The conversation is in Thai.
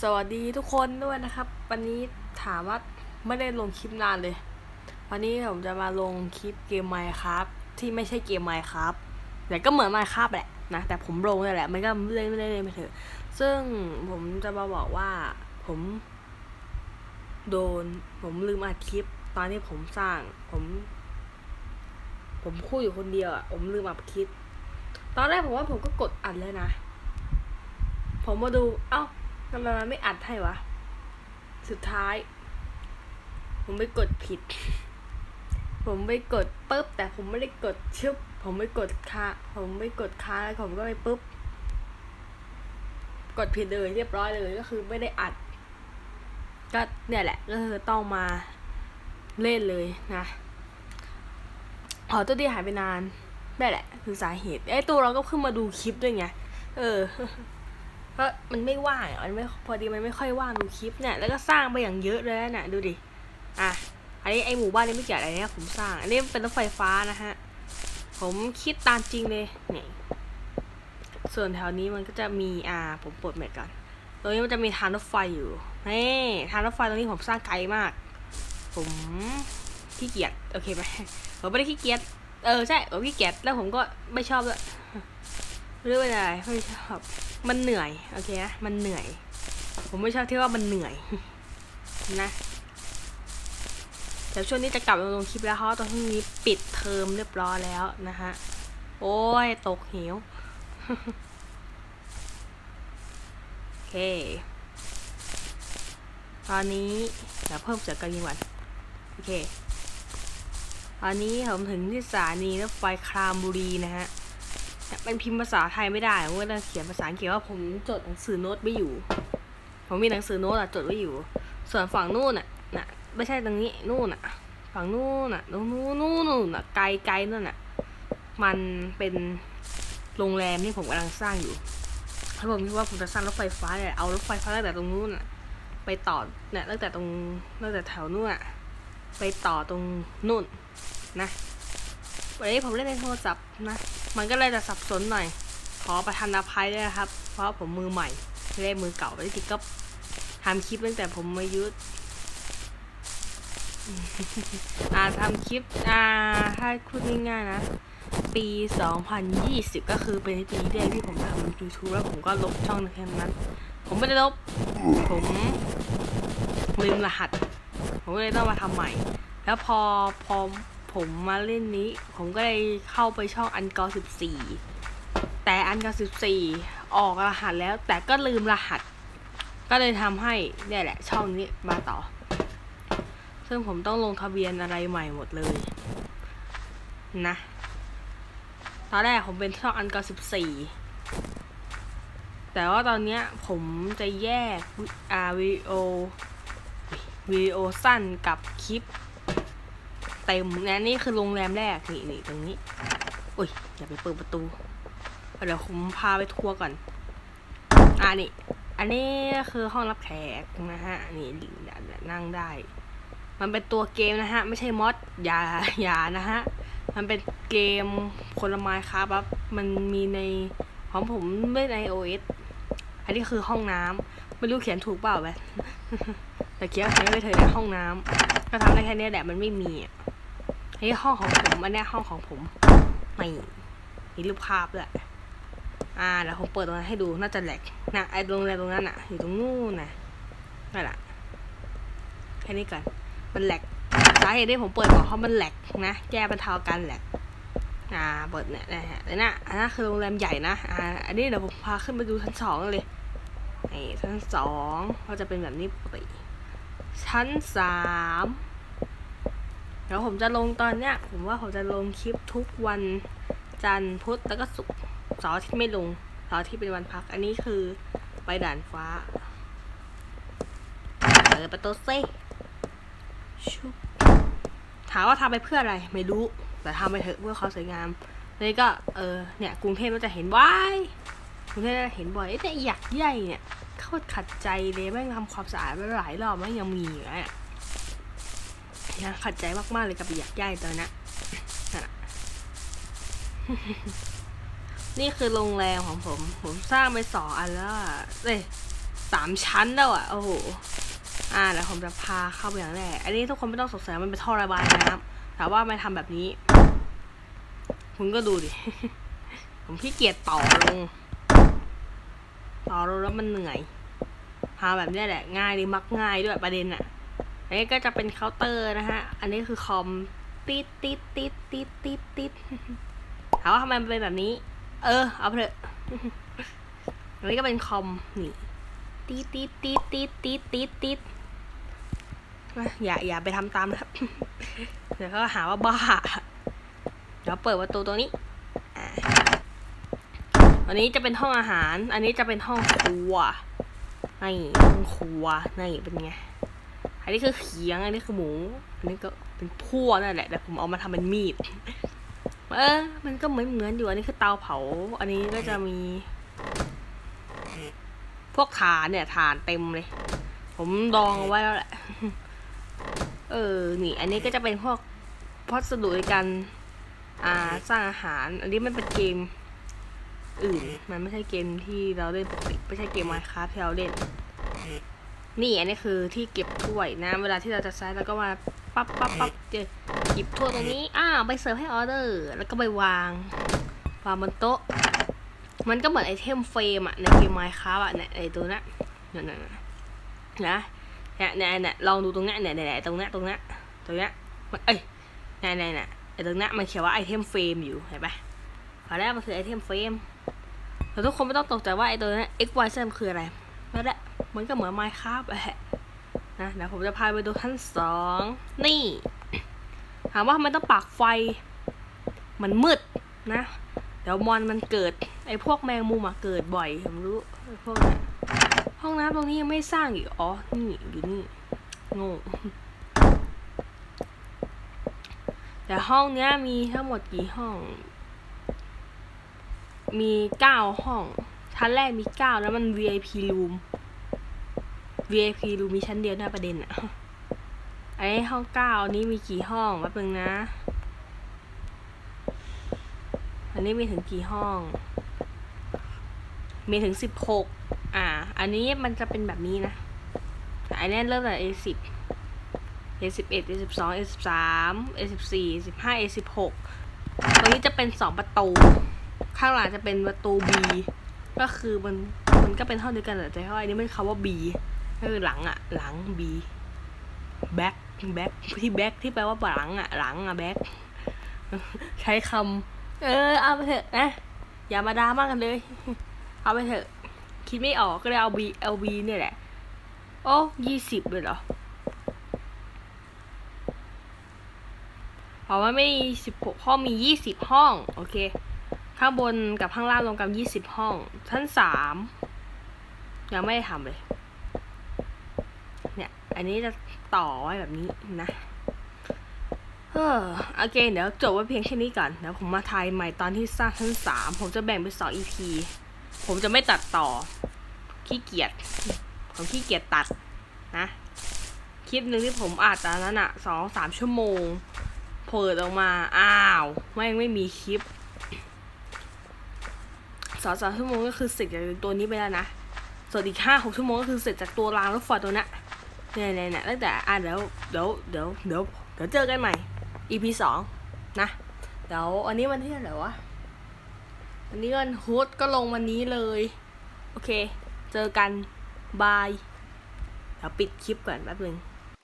สวัสดีทุกคนด้วยนะครับ วันนี้ถามว่าไม่ได้ลงคลิปนานเลย วันนี้ผมจะมาลงคลิปเกมไมค์ครับที่ไม่ใช่เกมไมค์ครับแต่ก็เหมือนไมค์ครับแหละนะแต่ผมลงนี่แหละไมันก็เล่นไม่ได้เล่นไปเถอะ ซึ่งผมจะมาบอกว่าผมโดน ผมลืมอัดคลิป ตอนที่ผมสร้าง ผม ผมพูดอยู่คนเดียวอะผมลืมอัดคลิป ตอนแรกผมว่าผมก็กดอัดเลยนะ ผมมาดู เอ้า ทำไมมันไม่อัดให้วะ สุดท้าย ผมไปกดผิด ผมไปกดปุ๊บ แต่ผมไม่ได้กดชึบ ผมไม่กดค้าผมไม่กดค้าแล้วผมก็ไปปุ๊บ กดผิดเลยเรียบร้อยเลยก็คือไม่ได้อัด ก็เนี่ยแหละก็คือต้องมาเล่นเลยนะขอตัวที่หายไปนานนี่นแหละ คือสาเหตุไอ้ตัวเราก็เพิ่งมาดูคลิปด้วยไง เออ ราะมันไม่ว่างอันไม่พอดีมันไม่ค่อยว่างดูคลิปเนี่ยแล้วก็สร้างไปอย่างเยอะเลยนะเนี่ยดูดิอะอันนี้ไอหมู่บ้านนี้ไม่เกี่ยวอะไรนี่ยผมสร้าง อันนี้เป็นรถไฟฟ้านะฮะผมคิดตามจริงเลยนี่ส่วนแถวนี้มันก็จะมีอ่าผมปลดแมปก่อนตรงนี้มันจะมีทางรถไฟอยู่นี่ทางรถไฟตรงนี้ผมสร้างไกลมาก ผมขี้เกียจโอเคไหมผมไม่ได้ขี้เกียจเออใช่ผมขี้เกียจแล้วผมก็ไม่ชอบด้วย เรื่องอะไรไม่ชอบมันเหนื่อยโอเคนะมันเหนื่อย ผมไม่ชอบที่ว่ามันเหนื่อยนะแต่ช่วงนี้จะกลับมาลงคลิปแล้วเพราะตอนนี้ปิดเทอมเรียบร้อยแล้วนะฮะโอ้ยตกเหวโอเค ตอนนี้เดี๋ยวเพิ่มเสียงกันยิงก่อนโอเค ตอนนี้ผมถึงที่สถานีรถไฟครามบุรีนะฮะ มันพิมพ์ภาษาไทยไม่ได้ผมก็ต้องเขียนภาษาอังกฤษว่าผมจดหนังสือโน้ตไม่อยู่ ผมมีหนังสือโน้ตอะจดไว้อยู่ ส่วนฝั่งนู่นอะน่ะไม่ใช่ตรงนี้นู่นอะฝั่งนู่นอะตรงนู้นนู่นนู่นอะไกลไกลนั่นอะมันเป็นโรงแรมที่ผมกำลังสร้างอยู่ถ้าผมคิดว่าผมจะสร้างรถไฟฟ้าเนี่ยเอารถไฟฟ้าตั้งแต่ตรงนู้นอะไปต่อเนี่ยตั้งแต่ตรงตั้งแต่แถวนู้นอะไปต่อตรงนู่นนะวันนี้ผมเล่นในโทรศัพท์นะ มันก็เลยจะสับสนหน่อย ขอประทานอภัยด้วยนะครับ เพราะผมมือใหม่ไม่ได้มือเก่าไม่ติดก็ทำคลิปตั้งแต่ผมอายุอ่าทำคลิปอ่าถ้าพูดง่ายๆนะ ปี 2020 ก็คือเป็นปีแรกที่ผมทำ YouTube แล้วผมก็ลบช่องแค่นั้น ผมไม่ได้ลบ ผมลืมรหัส ผมก็เลยต้องมาทำใหม่ แล้วพอพอ ผมมาเล่นนี้ ผมก็เลยเข้าไปช่องอันกอ14แต่อันกอ14ออกรหัสแล้ว แต่ก็ลืมรหัส ก็เลยทำให้เนี่ยแหละ ช่องนี้มาต่อ ซึ่งผมต้องลงทะเบียนอะไรใหม่หมดเลย นะ ตอนแรกผมเป็นช่องอันกอ14แต่ว่าตอนนี้ผมจะแยกอาวิดีโอวิดีโอสั้นกับคลิป เต็มนะนี่คือโรงแรมแรกนี่นี่ตรงนี้อุ้ยอย่าไปเปิดประตูเดี๋ยวผมพาไปทัวร์ก่อนอ่านี่อันนี้คือห้องรับแขกนะฮะนี่นั่งได้ มันเป็นตัวเกมนะฮะ ไม่ใช่มอดอย่าอย่านะฮะมันเป็นเกมผลไม้ครับครับมันมีในของผมไม่ใน OS อันนี้คือห้องน้ำไม่รู้เขียนถูกเปล่าแบบแต่เขียนเขียนไปเถอะในห้องน้ำก็ทำได้แค่นี้แหละมันไม่มีอะ นนี้ห้องของผมอันนี้ห้องของผมไม่มีรูปภาพด้วยอ่าเดี๋ยวผมเปิดตรงนั้นให้ดูน่าจะแหลกนะไอ้โรงแรมตรงนั้นอะอยู่ตรงนู้นนะนั่นแหละแค่นี้ก่อนมันแหลกสาเหตุที่ผมเปิดบอกเพราะมันแหลกนะแก้บรรเทาการแหลกอ่าเปิดเนี่ยนะฮะนะอันนั้นคือโรงแรมใหญ่นะอ่าอันนี้เดี๋ยวผมพาขึ้นไปดูชั้นสองเลยนี่ชั้นสองก็จะเป็นแบบนี้ปกติชั้นสาม เดี๋ยวผมจะลงตอนเนี้ย ผมว่าผมจะลงคลิปทุกวันจันทร์พุธแล้วก็ศุกร์เสาร์อทิตย์ไม่ลงเสาร์อทิตย์เป็นวันพัก อันนี้คือไปด่านฟ้าเปิดประตูซิชุบถามว่าทำไปเพื่ออะไรไม่รู้ แต่ทำไปเถอะเพื่อความสวยงามนี่ก็เออเนี่ยกรุงเทพเราจะเห็นว้ายกรุงเทพเราจะเห็นบ่อยเอ้แต่อยากใหญ่เนี่ยโคตรขัดใจเลยแม่งทำความสะอาดไปหลายรอบแม่งยังมีอยู่อะยั ขัดใจมากๆเลยกับอยากใหญ่ตอนนี้นั่นน่ะนี่คือโรงแรมของผม ผมสร้างไปสองอันแล้วอะเอ้ยสามชั้นแล้วอะ โอ้โห อ่าแล้วผมจะพาเข้าไปอย่างแรก อันนี้ทุกคนไม่ต้องสงสัยมันเป็นท่อระบายน้ำแต่ว่าไม่ทำแบบนี้ คุณก็ดูดิ ผมขี้เกียจต่อลง ต่อลงแล้วมันเหนื่อย พาแบบนี้แหละ ง่ายดีมักง่ายด้วยประเด็นอะ อันนี้ก็จะเป็นเคาน์เตอร์นะฮะ อันนี้คือคอมติดติดติดติดติดติดถามว่าทำไมมันเป็นแบบนี้ เออ เอาเถอะ อันนี้ก็เป็นคอมนี่ติดติดติดติดติดติดติดอย่าอย่าไปทำตามนะครับ เดี๋ยวเขาหาว่าบ้า เดี๋ยวเปิดประตูตรงนี้อันนี้จะเป็นห้องอาหาร อันนี้จะเป็นห้องครัวนี่ห้องครัวนี่เป็นไง อันนี้คือเขียง อันนี้คือหมู อันนี้ก็เป็นพั่วนั่นแหละ แต่ผมเอามาทำเป็นมีด เออ มันก็เหมือนเหมือนอยู่ อันนี้คือเตาเผา อันนี้ก็จะมี พวกฐานเนี่ยฐานเต็มเลย ผมดองไว้แล้วแหละ เออ นี่ อันนี้ก็จะเป็นพวกพัสดุในการอ่าสร้างอาหาร อันนี้มันเป็นเกมอื่น มันไม่ใช่เกมที่เราเล่นปกติ ไม่ใช่เกมไมค์คราฟที่เราเล่น นี่อันนี้คือที่เก็บถ้วยนะ เวลาที่เราจะใช้เราก็มาปั๊บปั๊บปั๊บเจอหยิบถ้วยตรงนี้อ้าวไปเสิร์ฟให้ออเดอร์ แล้วก็ไปวางวางบนโต๊ะ มันก็เหมือนไอเทมเฟรมอะในเกมไมค์คราฟอะเนี่ยไอตัวนั้นเนี่ยเนี่ยเนี่ยนะเนี่ยเนี่ยเนี่ยลองดูตรงเนี้ยเนี่ยเนี่ยเนี่ยตรงเนี้ยตรงเนี้ยตรงเนี้ยมันเอ้ยเนี่ยเนี่ยเนี่ยไอตรงเนี้ยมันเขียนว่าไอเทมเฟรมอยู่เห็นปะพอแล้วมันคือไอเทมเฟรมแต่ทุกคนไม่ต้องตกใจว่าไอตัวเนี้ย x y z มันคืออะไรนั่นแหละ มันก็เหมือนไมค์คราฟแหละนะเดี๋ยวผมจะพาไปดูขั้นสองนี่ ถามว่าทำไมต้องปักไฟ มันมืดนะ เดี๋ยวมอนมันเกิด ไอ้พวกแมงมุมอะเกิดบ่อยผมรู้พวกนี้ห้องน้ำตรงนี้ยังไม่สร้างอีกอ๋อ นี่อยู่นี่โง่แต่ห้องเนี้ยมีทั้งหมดกี่ห้อง มีเก้าห้อง ชั้นแรกมีเก้าแล้วมัน VIP room VIP room มีชั้นเดียวนะประเด็นอะไอ้ห้องเก้านี้มีกี่ห้องแป๊บนึงนะ อันนี้มีถึงกี่ห้อง มีถึงสิบหกอ่า อันนี้มันจะเป็นแบบนี้นะแต่อันนี้เริ่มจาก A สิบ A สิบเอ็ด A สิบสอง A สิบสาม A สิบสี่สิบห้า A สิบหกตรงนี้จะเป็นสองประตู ข้างหลังจะเป็นประตู B ก็คือมันมันก็เป็นเท่าเดียวกันแหละแต่ว่าอันนี้มันคำว่า B ก็คือหลังอะหลัง B back back ที่ back ที่แปลว่าหลังอะหลังอะ back ใช้คำเออ เอาไปเถอะนะ อย่ามาดามากันเลย เอาไปเถอะ คิดไม่ออกก็เลยเอา B L B เนี่ยแหละ โอ้ยี่สิบเลยเหรอเพราะว่าไม่สิบหกห้องมียี่สิบห้อง โอเค ข้างบนกับข้างล่างรวมกันยี่สิบห้องชั้นสามยังไม่ได้ทำเลย เนี่ย อันนี้จะต่อไว้แบบนี้นะเออโอเคเดี๋ยวจบไว้เพียงแค่นี้ก่อนเดี๋ยวผมมาทายใหม่ตอนที่สร้างชั้นสามผมจะแบ่งเป็นสอง EP ผมจะไม่ตัดต่อ ขี้เกียจผมขี้เกียจตัดนะ คลิปหนึ่งที่ผมอาจจะนั้นอะสองสามชั่วโมงเปิดออกมา อ้าวไม่งไม่มีคลิปสองสามชั่วโมงก็คือเสร็จจากตัวนี้ไปแล้วนะ ส่วนอีกห้าหกชั่วโมงก็คือเสร็จจากตัวรางรถไฟตัวนั้น เนี่ยเนี่ยเนี่ยตั้งแต่อะเดี๋ยวเดี๋ยวเดี๋ยวเดี๋ยวเดี๋ยวเจอกันใหม่ EP สองนะเดี๋ยวอันนี้วันที่เท่าไหร่วะวันนี้วันฮุดก็ลงวันนี้เลย โอเค เจอกัน บาย เดี๋ยวปิดคลิปก่อนแป๊บนึง